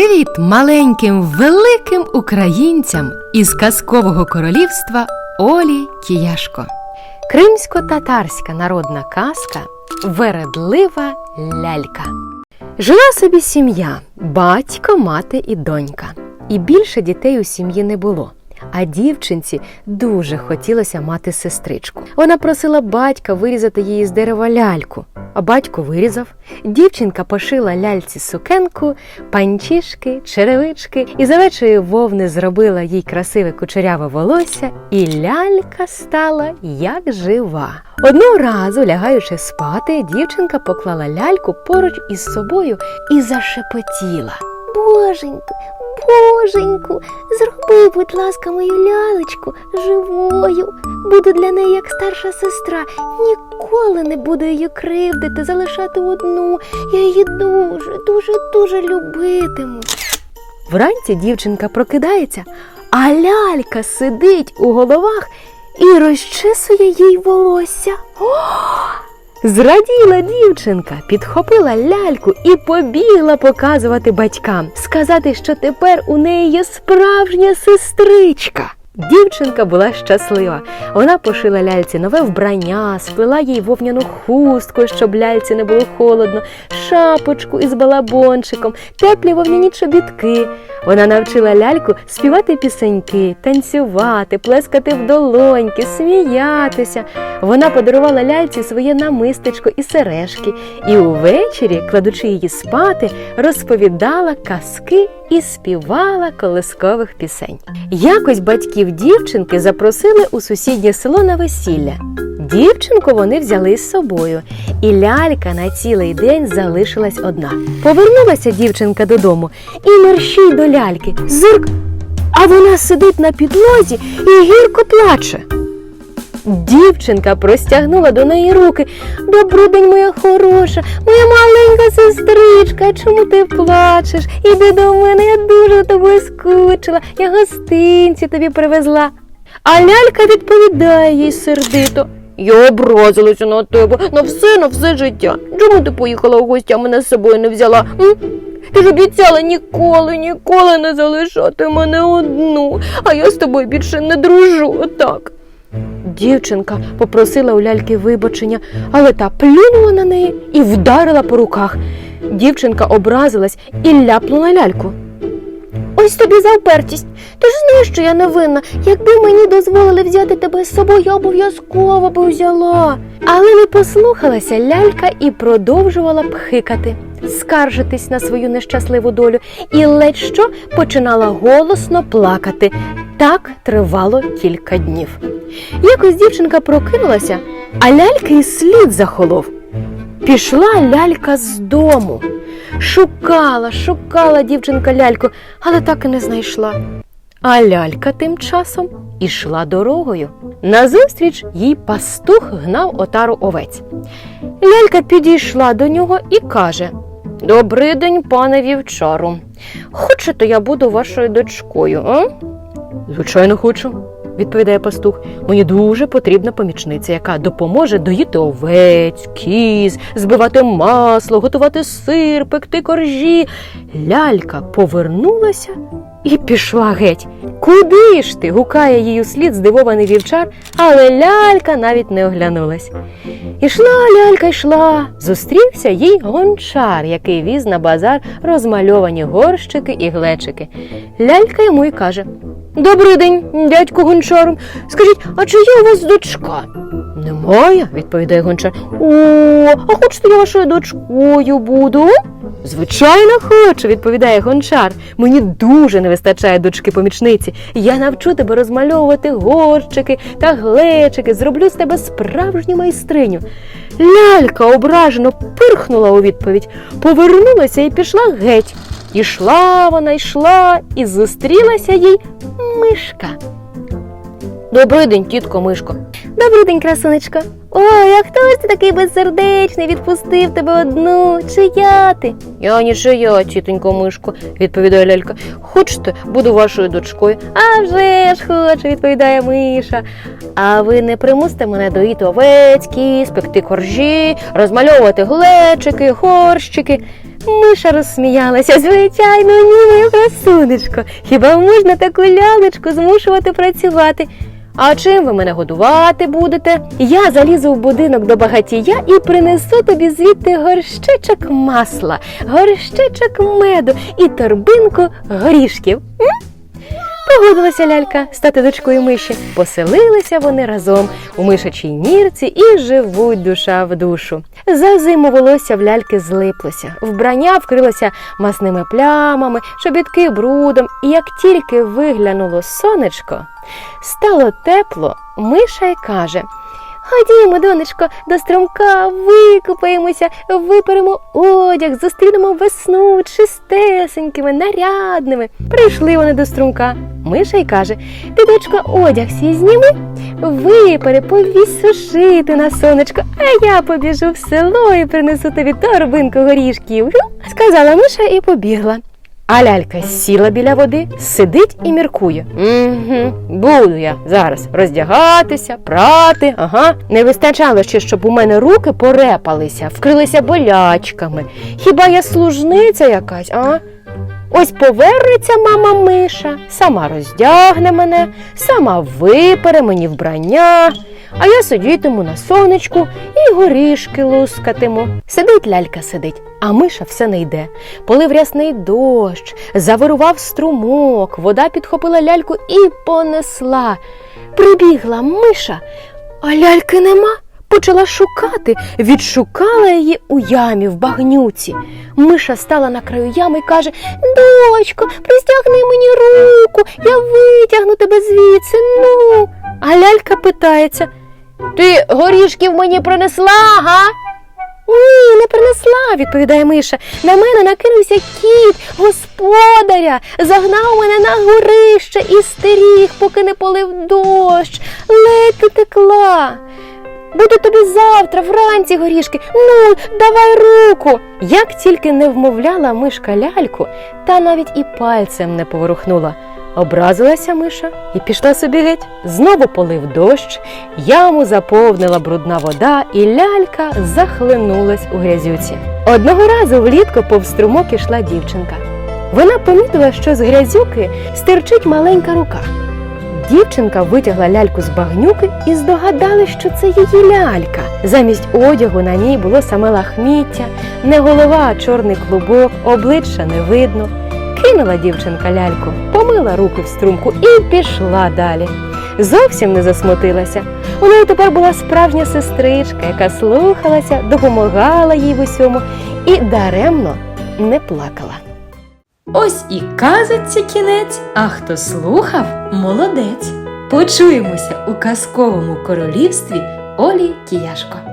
Привіт маленьким великим українцям із казкового королівства Олі Кіяшко. Кримсько-татарська народна казка Вередлива лялька. Жила собі сім'я, батько, мати і донька. І більше дітей у сім'ї не було. А дівчинці дуже хотілося мати сестричку. Вона просила батька вирізати її з дерева ляльку. А батько вирізав. Дівчинка пошила ляльці сукенку, панчішки, черевички і з овечої вовни зробила їй красиве кучеряве волосся, і лялька стала як жива. Одного разу, лягаючи спати, дівчинка поклала ляльку поруч із собою і зашепотіла. Боженьку, боженьку, зроби, будь ласка, мою лялечку живою. Буду для неї як старша сестра. Ніколи не буду її кривдити, залишати одну. Я її дуже, дуже, дуже любитиму. Вранці дівчинка прокидається, а лялька сидить у головах і розчесує їй волосся. О! Зраділа дівчинка, підхопила ляльку і побігла показувати батькам, сказати, що тепер у неї є справжня сестричка. Дівчинка була щаслива. Вона пошила ляльці нове вбрання, сплела їй вовняну хустку, щоб ляльці не було холодно, шапочку із балабончиком, теплі вовняні чобітки. Вона навчила ляльку співати пісеньки, танцювати, плескати в долоньки, сміятися. Вона подарувала ляльці своє намистечко і сережки, і увечері, кладучи її спати, розповідала казки і співала колискових пісень. Якось батьків дівчинки запросили у сусіднє село на весілля. Дівчинку вони взяли з собою, і лялька на цілий день залишилась одна. Повернулася дівчинка додому і мерщій до ляльки. Зирк, а вона сидить на підлозі і гірко плаче. Дівчинка простягнула до неї руки. Добрий день, моя хороша, моя маленька сестричка. Чому ти плачеш? Іди до мене, я дуже тобою скучила. Я гостинці тобі привезла. А лялька відповідає їй сердито. Я образилася на тебе на все, на все життя. Чому ти поїхала у гості, а мене з собою не взяла? М? Ти ж обіцяла ніколи, ніколи не залишати мене одну, а я з тобою більше не дружу. Отак. Дівчинка попросила у ляльки вибачення, але та плюнула на неї і вдарила по руках. Дівчинка образилась і ляпнула ляльку. Ось тобі за впертість. Ти ж знаєш, що я невинна. Якби мені дозволили взяти тебе з собою, я обов'язково би взяла. Але не послухалася лялька і продовжувала пхикати, скаржитись на свою нещасливу долю і ледь що починала голосно плакати. Так тривало кілька днів. Якось дівчинка прокинулася, а ляльки і слід захолов. Пішла лялька з дому. Шукала, шукала дівчинка ляльку, але так і не знайшла. А лялька тим часом ішла дорогою. Назустріч їй пастух гнав отару овець. Лялька підійшла до нього і каже: Добрий день, пане вівчару. Хочете, я буду вашою дочкою, а? Звичайно, хочу, відповідає пастух. Мені дуже потрібна помічниця, яка допоможе доїти овець, кіз, збивати масло, готувати сир, пекти коржі. Лялька повернулася і пішла геть. Куди ж ти? гукає їй услід здивований вівчар, але лялька навіть не оглянулась. Ішла лялька, йшла. Зустрівся їй гончар, який віз на базар розмальовані горщики і глечики. Лялька йому й каже: Добрий день, дядьку гончару. Скажіть, а чи є у вас дочка? Немає, відповідає гончар. О, а хочете я вашою дочкою буду? Звичайно, хочу, відповідає гончар. Мені дуже не вистачає дочки помічниці. Я навчу тебе розмальовувати горщики та глечики, зроблю з тебе справжню майстриню. Лялька ображено пирхнула у відповідь, повернулася і пішла геть. Ішла вона, йшла, і зустрілася їй мишка. Добрий день, тітко Мишко. Добрий день, красунечко. Ой, а хто ж ти такий безсердечний, відпустив тебе одну? Чия ти? Я нічия, тітонько Мишко, відповідає лялька. Хочете, буду вашою дочкою. А вже ж хочу, відповідає Миша. А ви не примусите мене доїти овець, кіз, пекти коржі, розмальовувати глечики, горщики. Миша розсміялася. Звичайно, ні, моє красунечко. Хіба можна таку лялечку змушувати працювати? А чим ви мене годувати будете? Я залізу в будинок до багатія і принесу тобі звідти горщичок масла, горщичок меду і торбинку горішків. М? Погодилася лялька стати дочкою миші. Поселилися вони разом у мишачій нірці і живуть душа в душу. За зиму волосся в ляльки злиплося, вбрання вкрилося масними плямами, шобітки брудом, і як тільки виглянуло сонечко, стало тепло, миша й каже. Ходімо, донечко, до струмка, викупаємося, виперемо одяг, зустрінемо весну чистесенькими, нарядними. Прийшли вони до струмка. Миша й каже: Ти, дочка, одяг свій зніми, випари, повісь сушити на сонечко, а я побіжу в село і принесу тобі торбинку горішків. Сказала Миша і побігла. А лялька сіла біля води, сидить і міркує. Угу, буду я зараз роздягатися, прати. Ага. Не вистачало ще, щоб у мене руки порепалися, вкрилися болячками. Хіба я служниця якась, а? Ось повернеться мама Миша, сама роздягне мене, сама випере мені вбрання, а я сидітиму на сонечку і горішки лускатиму. Сидить лялька сидить, а миша все не йде. Полив рясний дощ, завирував струмок, вода підхопила ляльку і понесла. Прибігла миша, а ляльки нема. Почала шукати, відшукала її у ямі в багнюці. Миша стала на краю ями і каже: Дочко, пристягни мені руку, я витягну тебе звідси. Ну. А лялька питається: Ти горішків мені принесла, га? Ні, не принесла, відповідає Миша. На мене накинувся кіт, господаря, загнав мене на горище і стеріг, поки не полив дощ. Ледь ти текла. Буду тобі завтра, вранці горішки. Ну, давай руку. Як тільки не вмовляла мишка ляльку, та навіть і пальцем не поворухнула. Образилася миша і пішла собі геть. Знову полив дощ, яму заповнила брудна вода, і лялька захлинулась у грязюці. Одного разу влітку повз струмок ішла дівчинка. Вона помітила, що з грязюки стирчить маленька рука. Дівчинка витягла ляльку з багнюки і здогадалась, що це її лялька. Замість одягу на ній було саме лахміття, не голова, а чорний клубок, обличчя не видно. Кинула дівчинка ляльку, помила руки в струмку і пішла далі. Зовсім не засмутилася. У неї тепер була справжня сестричка, яка слухалася, допомагала їй в усьому і даремно не плакала. Ось і казиться кінець, а хто слухав, молодець. Почуємося у казковому королівстві Олі Кіяшко.